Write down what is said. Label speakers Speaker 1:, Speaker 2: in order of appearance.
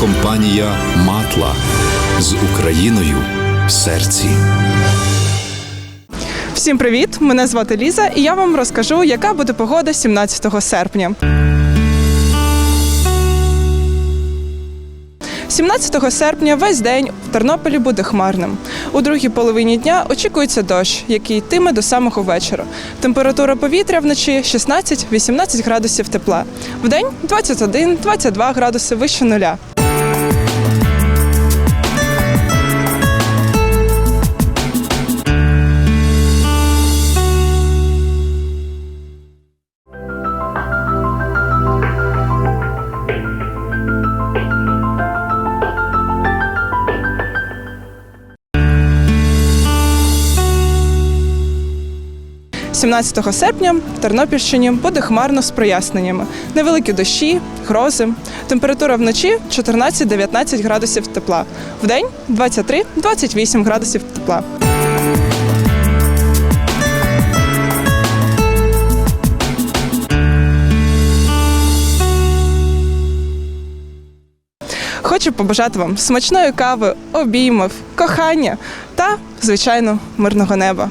Speaker 1: компанія Матла з Україною в серці.
Speaker 2: Всім привіт! Мене звати Ліза, і я вам розкажу, яка буде погода 17 серпня. 17 серпня весь день в Тернополі буде хмарним. У другій половині дня очікується дощ, який йтиме до самого вечора. Температура повітря вночі 16-18 градусів тепла. Вдень 21-22 градуси вище нуля. – 17 серпня в Тернопільщині буде хмарно з проясненнями. Невеликі дощі, грози. Температура вночі 14-19 градусів тепла. Вдень 23-28 градусів тепла. Хочу побажати вам смачної кави, обіймів, кохання та, звичайно, мирного неба.